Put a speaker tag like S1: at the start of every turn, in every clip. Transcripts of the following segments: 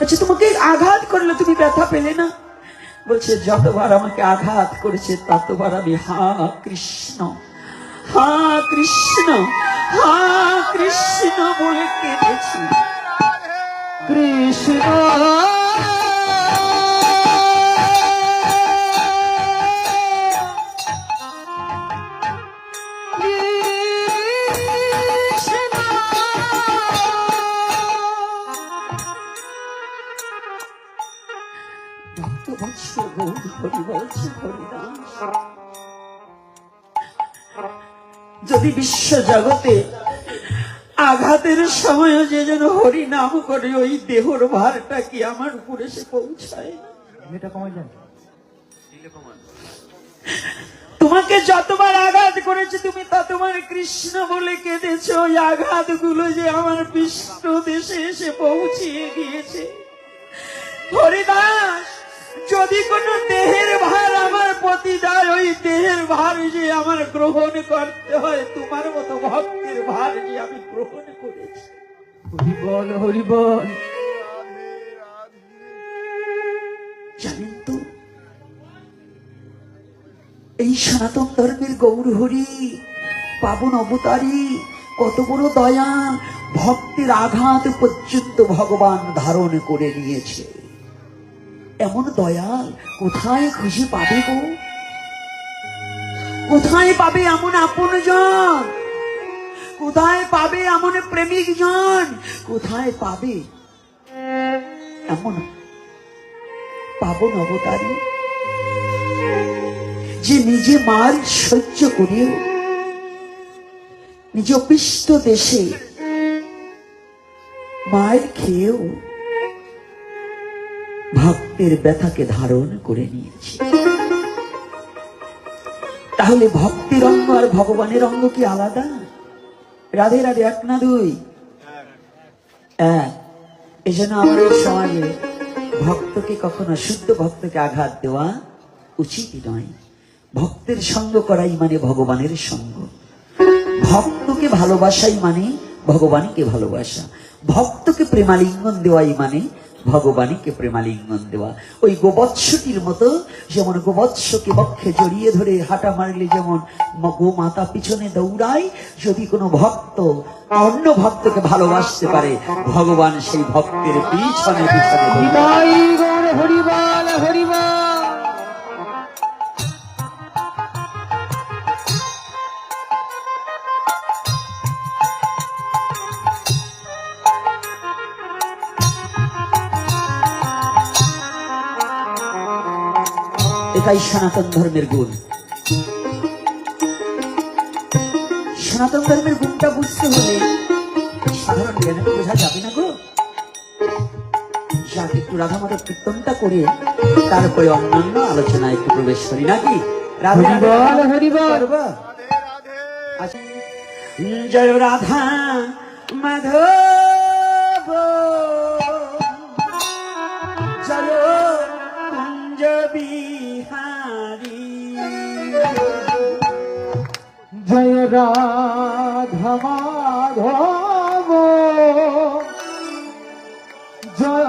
S1: আচ্ছা তোমাকে আঘাত করলে তুমি ব্যথা পেলে না? বলছে, যতবার আমাকে আঘাত করেছে, ততবার আমি, হা কৃষ্ণ হা কৃষ্ণ হা কৃষ্ণ বলে কেঁদেছি।
S2: কৃষ্ণ
S1: বলছে যদি বিশ্ব জগতে আঘাতের সময় যে যেন হরি নাম করে ওই দেহর ভারটা কি আমার উপরে সে পৌঁছায়? তোমাকে যতবার আঘাত করেছে তুমি ততবার কৃষ্ণ বলে কেঁদেছ। ওই আঘাতগুলো যে আমার বিষ্ণু দেশে এসে পৌঁছিয়ে গিয়েছে হরিদাস যদি কোনো দেহের যায় ওই দেহের ভার যে আমার গ্রহণ করতে হয়, তোমার মতো ভক্তের ভার যে আমি গ্রহণ করেছি।
S2: হরি বল হরি বল
S1: জানেন তো, এই সনাতন ধর্মের গৌরহরি পাবন অবতারী, কত বড় দয়া, ভক্তের আঘাত পর্যন্ত ভগবান ধারণ করে নিয়েছে। এমন দয়াল কোথায় খুশি পাবে গো? কোথায় পাবে এমন আপন জন কোথায় পাবে এমন প্রেমিক জন কোথায় পাবে এমন পাবন অবতারী যে নিজে মার সহ্য করেও নিজ অপিষ্ট দেশে মায়ের খেয়েও ভক্তের ব্যথাকে ধারণ করে নিয়েছে। তাহলে ভক্তির অঙ্গ আর ভগবানের অঙ্গ কি আলাদা? রাধে রাধে, এক না দুই? এক। এই জন্য আমাদের সমাজে ভক্তকে কখনো শুদ্ধ ভক্তকে আঘাত দেওয়া উচিত নয়। ভক্তের সঙ্গ করাই মানে ভগবানের সঙ্গ। ভক্তকে ভালোবাসাই মানে ভগবানকে ভালোবাসা। ভক্তকে প্রেমালিঙ্গন দেওয়াই মানে ভগবানকে প্রেমালিঙ্গন দেওয়া ওই গোবৎসটির মতো যেমন গোবৎসকে বক্ষে জড়িয়ে ধরে হাঁটা মারলে যেমন গোমাতা পিছনে দৌড়ায়, যদি কোনো ভক্ত অন্য ভক্তকে ভালোবাসতে পারে, ভগবান সেই ভক্তের পিছনে পিছনে দৌড়ায়। এটাই সনাতন ধর্মের গুণ। সনাতন ধর্মের গুণটা বুঝতে হলে সাধারণ জ্ঞানে বোঝা যাবে না গো। যাক একটু রাধা মাধব কীর্তনটা করে তারপরে অন্যান্য আলোচনায় একটু প্রবেশ করি নাকি? রাধে
S2: বল হরি
S1: আচ্ছা। জয় রাধা মাধব।
S2: রাধা মাধব জয়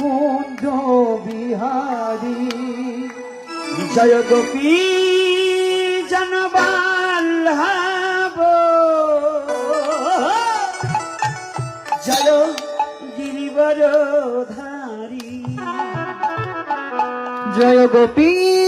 S2: কুঞ্জ বিহারী।
S1: জয় গোপী জনবাল্লাভ জয় গিরিবর ধারী
S2: জয় গোপী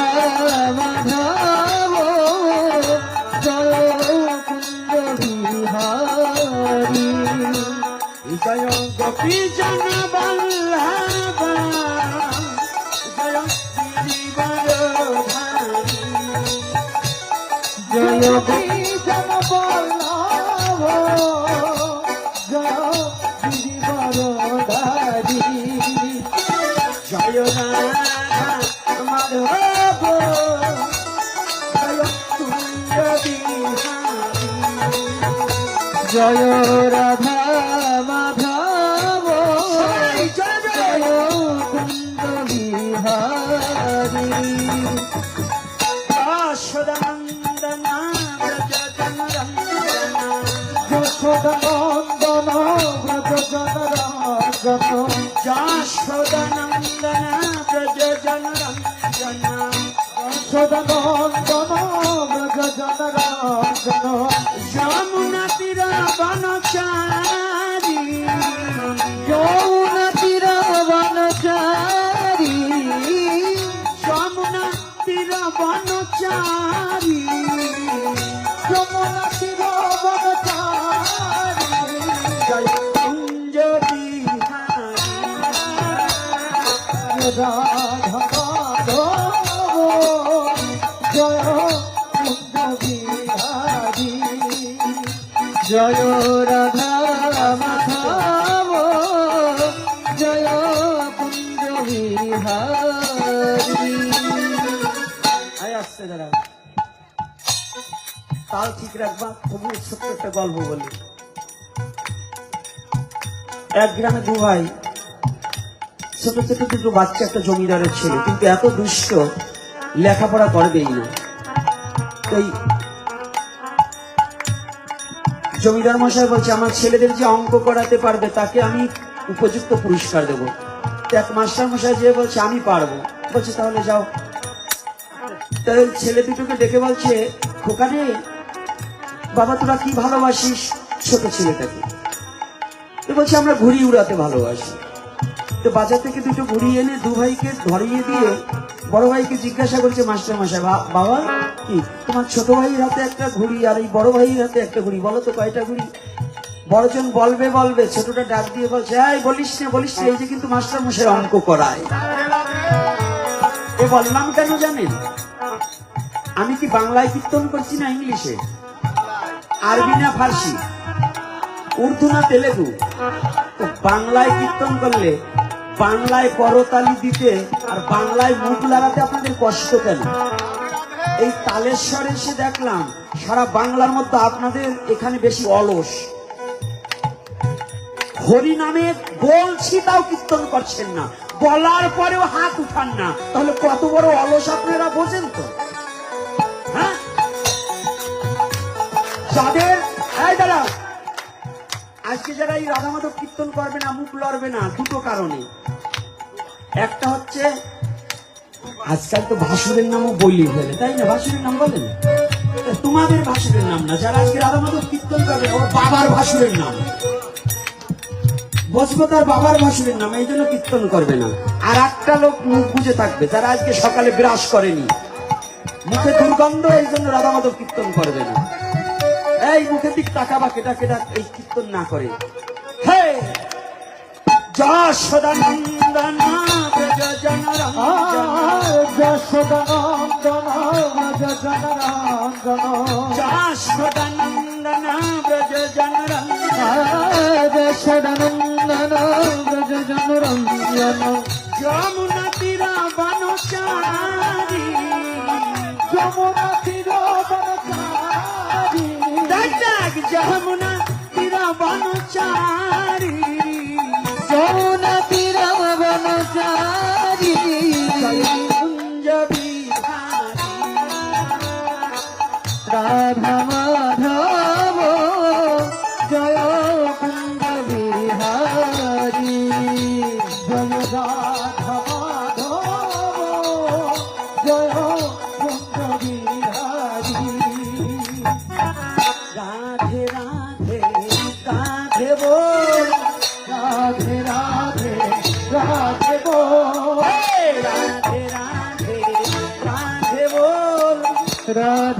S2: জয়
S1: বিজন বল্লভ জয় বিবর ধারি জয়
S2: না মাধব
S1: জয় জয়
S2: জনরাজন
S1: যশোদানন্দন ব্রজ জনরঞ্জন
S2: যশোদনন্দন ব্রজ জনরাজন
S1: জয়
S2: রাধা মাধব জয় কুন্দ বিহারী
S1: আয় আসছে দাঁড়া তাল ঠিক রাখবা খুবই ছোট্ট একটা গল্প বলি এক গ্রামে দু ভাই ছোট ছোট দুটো বাচ্চা একটা জমিদারের ছিল, কিন্তু এত দুষ্ট, লেখাপড়া করবেই না। এই জমিদার মশাই বলছে, আমার ছেলেদের যে অঙ্ক করাতে পারবে, তাকে আমি উপযুক্ত পুরস্কার দেবো। এক মাস্টার মশাই যে বলছে, আমি পারব। বলছে, তাহলে যাও। তাই ছেলে দুটোকে ডেকে বলছে খোকানে বাবা তোরা কি ভালোবাসিস ছোট ছেলেটাকে? বলছে, আমরা ঘুড়ি উড়াতে ভালোবাসি। তো বাজার থেকে দুটো ঘুড়ি এনে দু ভাইকে ধরিয়ে দিয়ে বড় ভাইকে জিজ্ঞাসা করছে, মাস্টার মশাই বাবা, কি? তোমার ছোট ভাইয়ের হাতে একটা ঘুড়ি আর এই বড় ভাইয়ের হাতে একটা ঘুড়ি? বলো তো কয়টা ঘুড়ি? বড়জন বলবে বলবে, ছোটটা ডাক দিয়ে বলছে, এই, বলিস না বলিস না, এই যে কিন্তু মাস্টার মশাই অঙ্ক করায়। এ বললাম কেন জানেন? আমি কি বাংলায় কীর্তন করছি না ইংলিশে? আরবি না ফার্সি? উর্দু না তেলেগু? বাংলায় কীর্তন করলে বাংলায় করতালি দিতে আর বাংলায় মুখ লাগাতে আপনাদের কষ্ট কেন? এই তালেশ্বর এসে দেখলাম, সারা বাংলার মধ্যে আপনাদের এখানে বেশি অলস। হরি নামে বলছি, তাও কীর্তন করছেন না। বলার পরেও হাত উঠান না। তাহলে কত বড় অলস আপনারা বোঝেন তো? হ্যাঁ? যাদের এই দাঁড়া আজকে যারা এই রাধা মাধব কীর্তন করবে না, মুখ লড়বে না, দুটো কারণে। একটা হচ্ছে, আজকাল তো ভাসুরের নামও বলি ফেলে তাই না? ভাসুরের নাম বলেন? তোমাদের ভাসুরের নাম না, যারা আজকে রাধা মাধব কীর্তন করবে, ওর বাবার ভাসুরের নাম। বসবো তার বাবার ভাসুরের নাম, এই জন্য কীর্তন করবে না। আর একটা লোক মুখ বুঝে থাকবে, যারা আজকে সকালে বিরাস করেনি। মুখে দুর্গন্ধ, এই জন্য রাধা মাধব কীর্তন করবে না। এই মুখের দিক তাকাবা, কেটা কেটা, এই কীর্তন না করে। হে! যশোদানন্দন
S2: যশোদনন্দন
S1: যশোদানন্দন
S2: যশোদনন্দন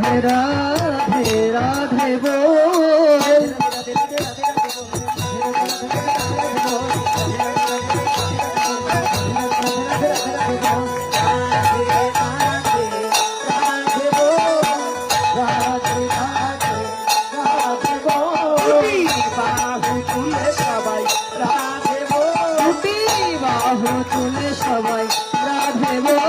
S2: রাধে রাধে
S1: রাধে বল।
S2: সবাই রাধে বল।